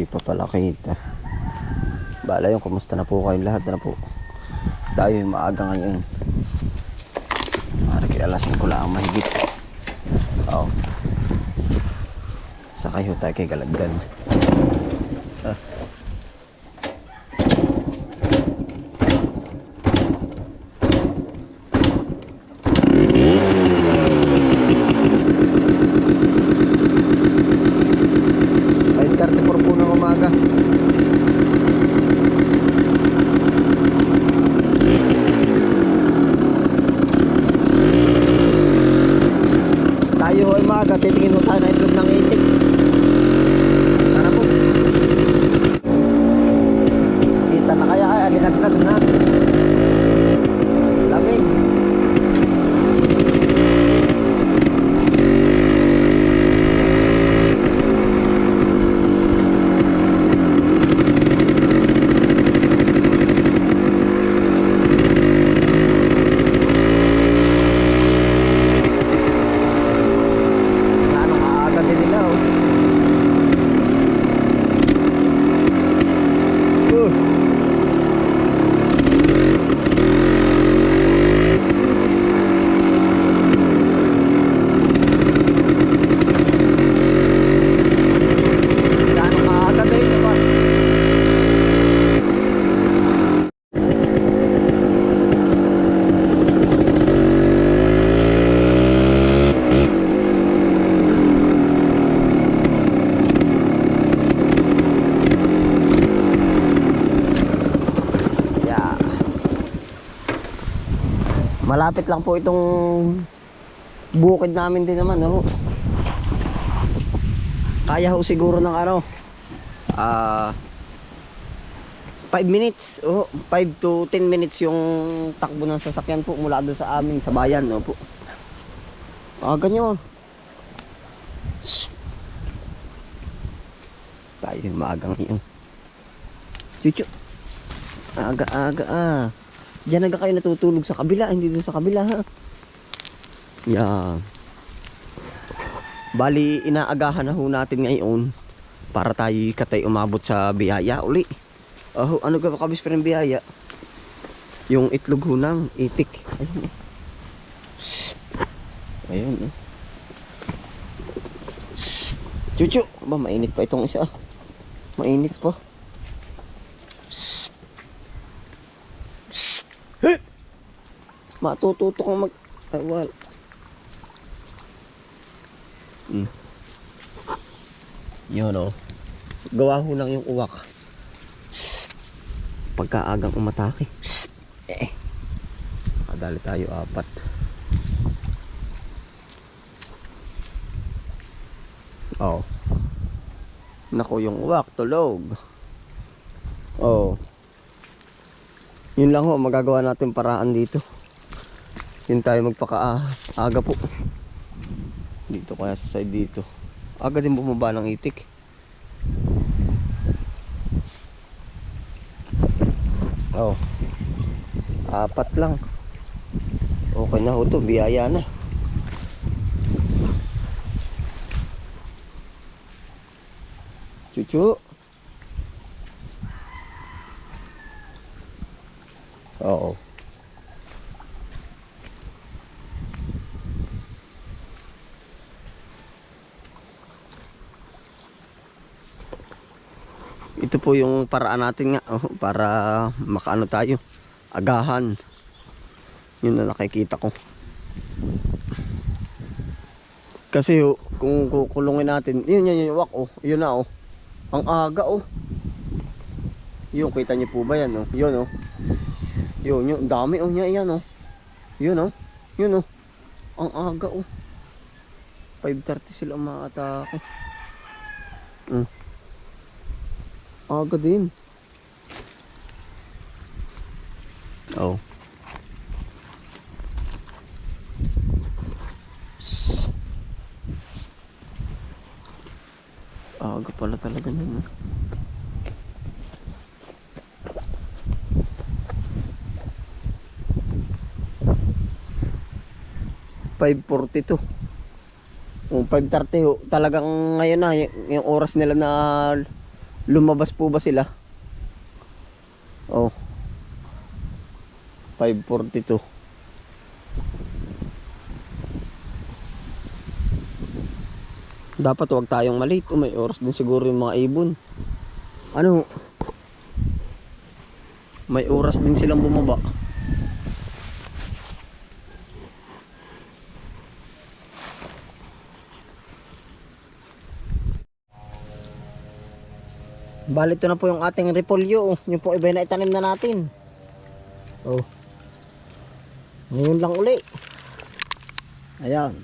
hindi pa pala kita. Bala yung kumusta na po kayong lahat na po. Tayo yung maaga ngayon. Para kilalasin ko lang mahigit. Oo. Sakay ho tayo kay Galagdan. Ah. Ay, 34 po ng umaga. Tayo ay maaga, titingin mo tayo na itlog ng. Tara po. Kita na kaya ay alinagtag na. Lamig. Ano maaga din nila oh. Uh. Gaano maaga din diba? Yeah. Malapit lang po itong bukid namin din naman, no? Kaya ho siguro ng ano, ah, 5 minutes, oh, 5 to 10 minutes yung takbo ng sasakyan po mula doon sa amin, sa bayan, no po. Ah, ganyan. Shh. Tayo yung maagang yun. Chuchu. Aga-aga ah. Diyan na kayo natutulog sa kabila, hindi doon sa kabila ha. Yan. Bali, inaagahan na ho natin ngayon para tayo katay umabot sa biyaya uli. Oh, ano ka kabis pa ng biyaya? Yung itlog ho ng itik. Ayun. Shhh. Ayun. Shhh. Chuchu. Ba, mainit pa itong isa. Mainit pa. Shhh. Shhh. Hey! Matututo kang mag... Ay, wal. Hmm. Yun o. Gawa ho lang yung uwak. Pagkaagang umatake. Eh. Nakadali tayo apat. Oh. Nako yung uwak, tulog. Oh. Yun lang ho, magagawa natin paraan dito. Yun tayo magpaka-aga po. Dito kaya sa side dito. Aga din bumaba ng itik. Oh. Apat lang. Okay na ho to, biyaya na. Chuchu. Po yung paraan natin nga oh, para makaano tayo. Agahan. Yun na nakikita ko. Kasi oh, kung kukulungin natin, yun yun yung wak oh, yun na oh. Ang aga oh. Yun, kita niyo po ba yan oh? Yun oh. Yun, yun, dami oh niya yan oh. Yun oh. Yun oh. Ang aga oh. 5.30 sila umaatake. Mm. Aga din. Oh. Shhh. Aga pala talaga nun. ah. Five forty two. Oh, 5.30 ho. Talagang ngayon na, y- yung oras nila na Lumabas po ba sila? Oh. 542. Dapat wag tayong malate. Oh, may oras din siguro yung mga ibon. Ano? May oras din silang bumaba. Bali ito na po yung ating repolyo. oh. Yung po iba na itanim na natin. Oh. Ngayon lang uli. Ayan.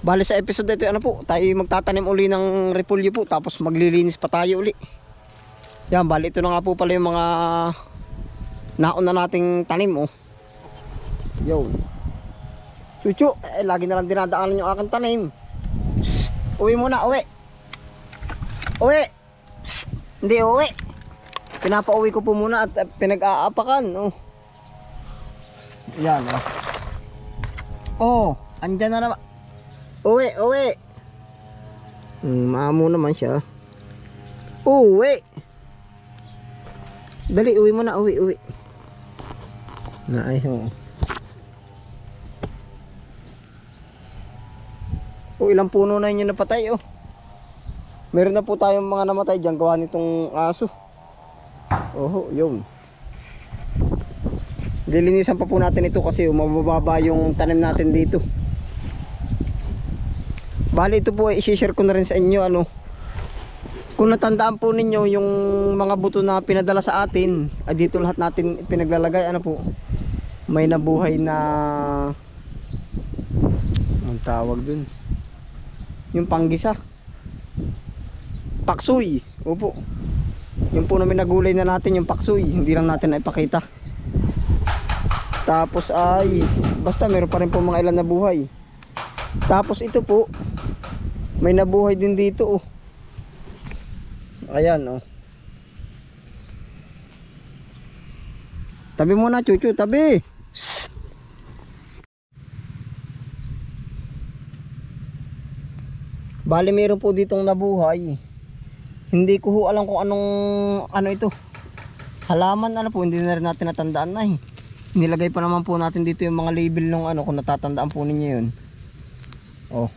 Bali sa episode ito ano po, tayo magtatanim uli ng repolyo po tapos maglilinis pa tayo uli. Yan, bali ito na nga po pala yung mga nauna nating tanim oh. Yo. Chuchu, eh, lagi na lang dinadaanan yung aking tanim. Uwi muna, uwi. Uwi. Shh, hindi uwi. Pinapauwi ko po muna at pinag-aapakan. Oh. Yan oh. Oh, andyan na naman. Uwi, uwi. Hmm, maamo naman siya. Uwi. Dali, uwi mo na, uwi, uwi. Na ay O ilang puno na yun yung napatay oh. Meron na po tayong mga namatay dyan gawa nitong aso. Oho, yun. Dilinisan pa po natin ito kasi oh, mabababa yung tanim natin dito. Bali ito po i-share ko na rin sa inyo ano. Kung natandaan po ninyo yung mga buto na pinadala sa atin, ay dito lahat natin pinaglalagay ano po. May nabuhay na ang tawag dun. Yung panggisa. Paksuy. Opo. Yung po namin nagulay na natin yung paksuy, hindi lang natin naipakita. Tapos ay basta meron pa rin po mga ilan na buhay. Tapos ito po, may nabuhay din dito oh. Ayan oh. Tabi muna chuchu, tabi. Shhh. Bali meron po ditong nabuhay. Hindi ko ho alam kung anong ano ito. Halaman ano po, hindi na rin natin natandaan na eh. Nilagay pa naman po natin dito yung mga label nung ano kung natatandaan po ninyo yun. Oh.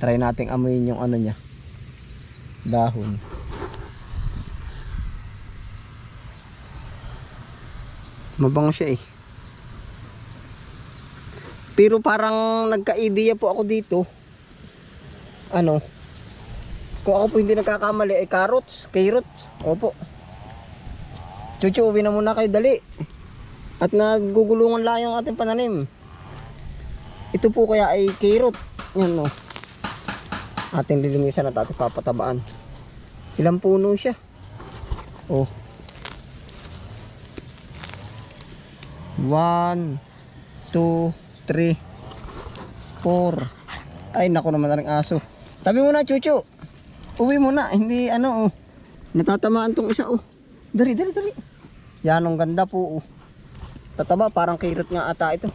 Try nating amuyin yung ano niya. Dahon. Mabango siya eh. Pero parang nagka-idea po ako dito. Ano? Kung ako po hindi nagkakamali ay carrots, carrots. Opo. Chuchu, na muna kayo dali. At nagugulungan lang yung ating pananim. Ito po kaya ay carrot. Yan no. Ating lilinisan at ating papatabaan. Ilang puno siya. Oh. One, two, three, four. Ay, nako naman na rin aso. Tabi mo na, Chuchu. Uwi mo na. Hindi, ano, oh. Natatamaan tong isa, oh. Dari, dari, dari. Yan, ang ganda po, oh. Tataba, parang kirot nga ata ito.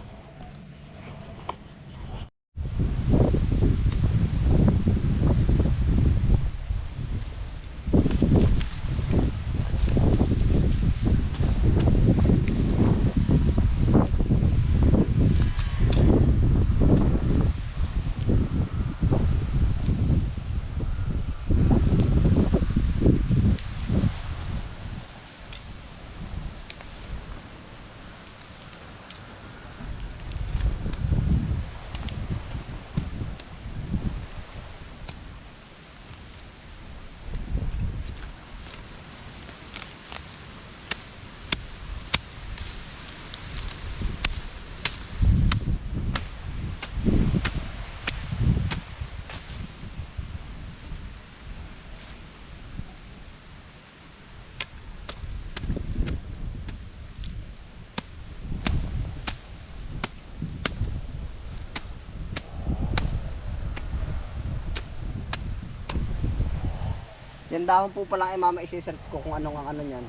Yan dahon po pala ay mama isi-search ko kung anong ang ano niyan.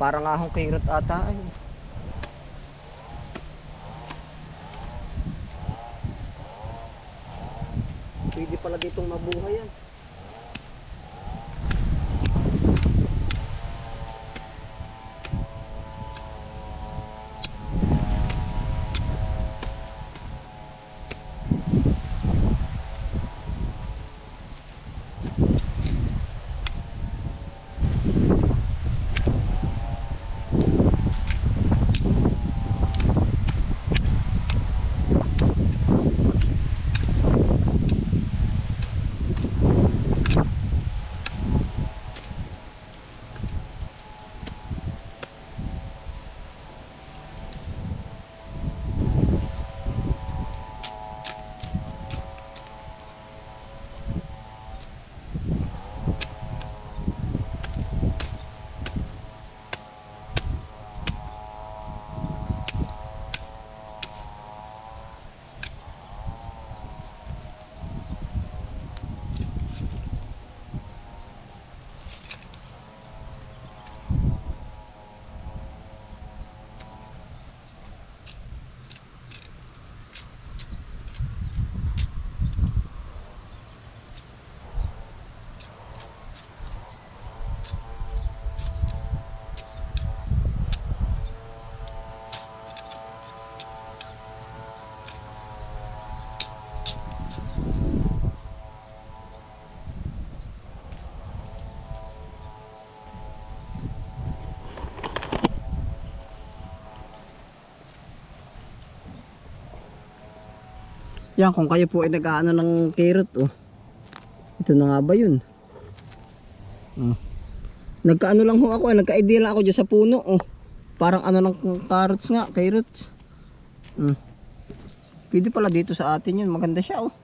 Parang ahong kirot ata. Ay. Pwede pala ditong mabuhay yan. Yan, kung kayo po ay nag-ano ng carrot, oh. Ito na nga ba yun? Oh. Nagkaano lang ho ako, eh. nagka-idea lang ako dyan sa puno, oh. Parang ano ng carrots nga, carrots. Hmm. Pwede pala dito sa atin yun, maganda siya, oh.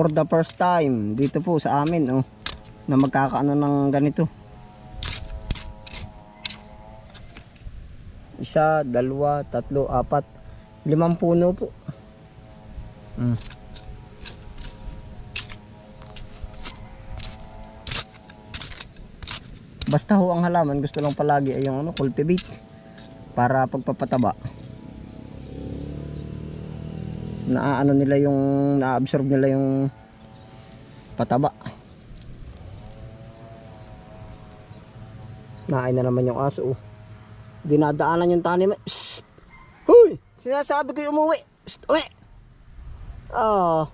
For the first time dito po sa amin oh na magkakaano ng ganito. Isa, dalawa, tatlo, apat, limang puno po. Mm. Basta ho ang halaman gusto lang palagi ay yung ano, cultivate para pagpapataba. Naaano nila yung na-absorb nila yung pataba naay na naman yung aso oh. dinadaanan yung tanim Psst! huy sinasabi ko yung umuwi Psst! uwi oh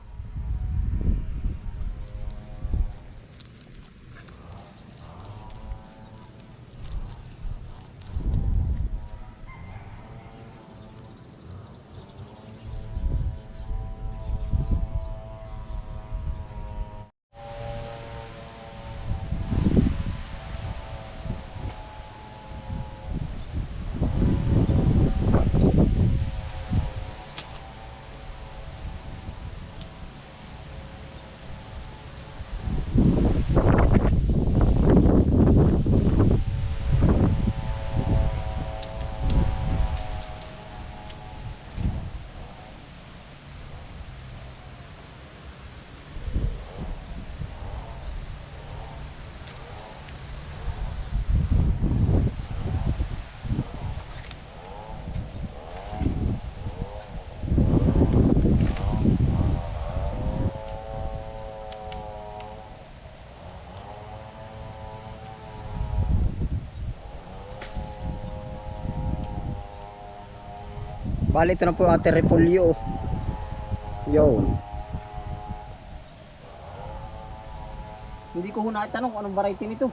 Bali ito na po yung ating repolyo. Yun. Hindi ko ho naitanong kung anong variety nito.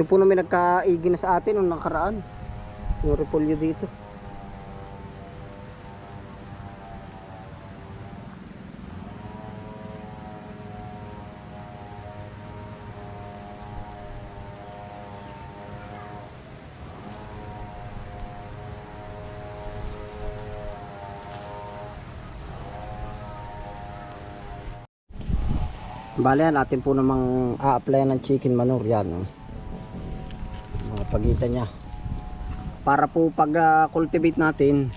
Ito po na may nagkaigi na sa atin nung nakaraan. Yung repolyo dito. Bale yan, atin po namang a-apply ng chicken manure yan. Oh. Pagitan niya. Para po pag ah, cultivate natin,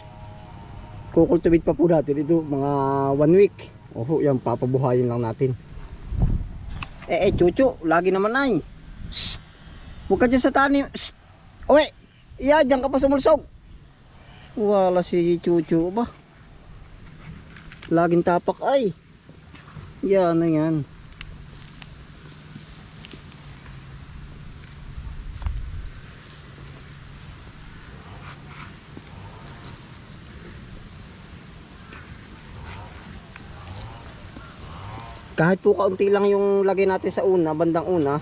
kukultivate pa po natin ito mga one week. Oho, yan, papabuhayin lang natin. Eh, eh, chuchu, lagi naman ay. Shh! Huwag ka dyan sa tanim. Shh! Uwe! Iya, dyan ka pa sumulsog. Wala si chuchu ba? Laging tapak ay. Yan na yan. Kahit po kaunti lang yung lagay natin sa una, bandang una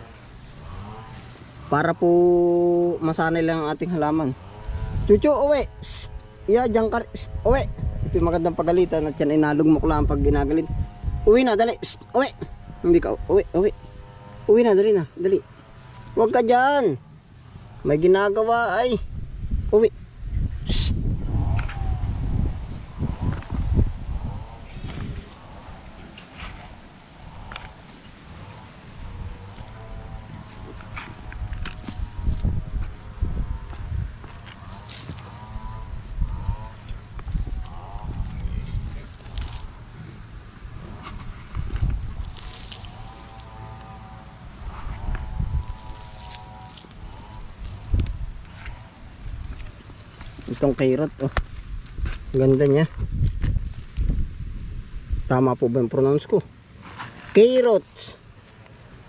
para po masanay lang ang ating halaman. Chuchu uwi! Psst. iya dyan ka Psst. uwi! Ito yung magandang pagalitan at yan ay nalugmok lang pag ginagalit uwi na dali! Psst. uwi! Hindi ka uwi uwi. Uwi na dali na dali. Huwag ka dyan! May ginagawa ay uwi Psst. Itong carrot oh. Ganda niya. Tama po ba yung pronounce ko? Carrots.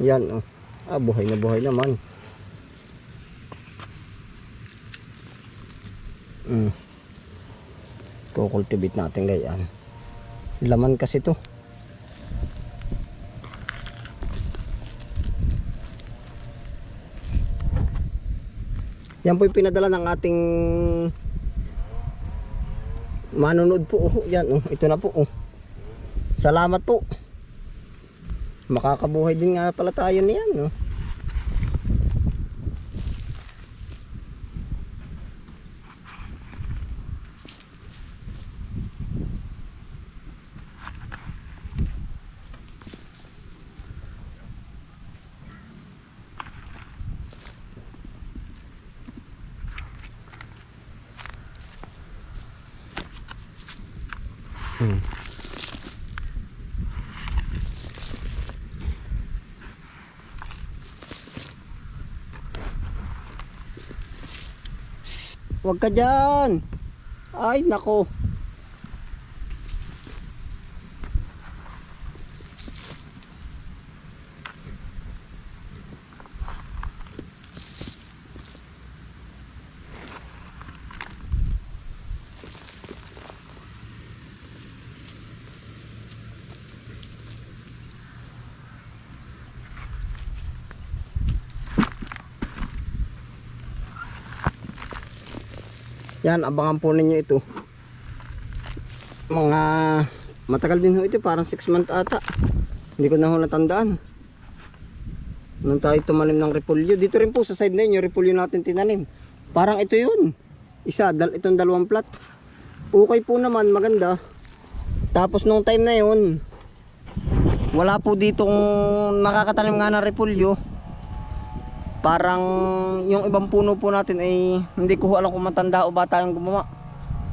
Yan oh. Ah, buhay na buhay naman. Mm. Kukultivate natin ganyan. Laman kasi to. Yan po yung pinadala ng ating manonood po. Oh, yan, oh, ito na po. Oh. Salamat po. Makakabuhay din nga pala tayo niyan. Oh. Huwag ka dyan. Ay, nako. Yan, abangan po ninyo ito. Mga matagal din ho ito, parang 6 month ata. Hindi ko na ho natandaan. Nung tayo tumanim ng repolyo. Dito rin po sa side na yun, yung repolyo natin tinanim. Parang ito yun. Isa, dal itong dalawang plat. Okay po naman, maganda. Tapos nung time na yun, wala po ditong nakakatanim nga ng repolyo parang yung ibang puno po natin ay hindi ko alam kung matanda o bata yung gumawa.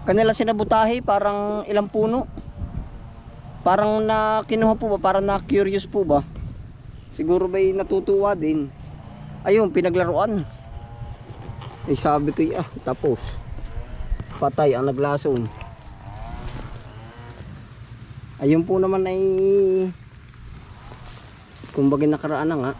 Kanila sinabutahe parang ilang puno. Parang na kinuha po ba? Parang na curious po ba? Siguro ba'y natutuwa din? Ayun pinaglaruan. Ay sabi ko ah tapos. Patay ang naglason ayun po naman ay kumbaga nakaraan na nga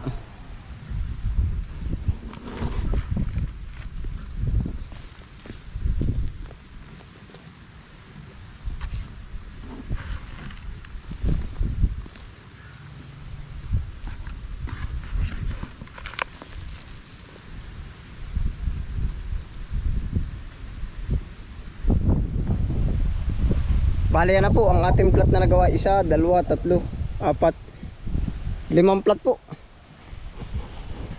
Bali yan na po ang ating plat na nagawa. Isa, dalawa, tatlo, apat, limang plat po.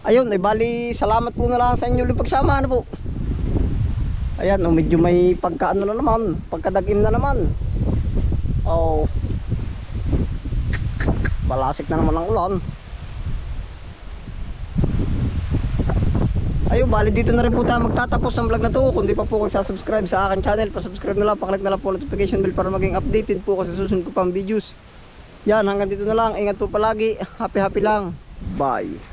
Ayun, ay bali salamat po na lang sa inyo yung pagsama. Ano po? Ayan, oh, medyo may pagkaano na naman. Pagkadagim na naman. Oh. Balasik na naman ang ulan. Ayun, bali dito na rin po tayo magtatapos ng vlog na to. Kung di pa po kayo subscribe sa akin channel, pa-subscribe na lang, paklik na lang po notification bell para maging updated po kasi susunod ko pang videos. Yan, hanggang dito na lang. Ingat po palagi. Happy happy lang. Bye.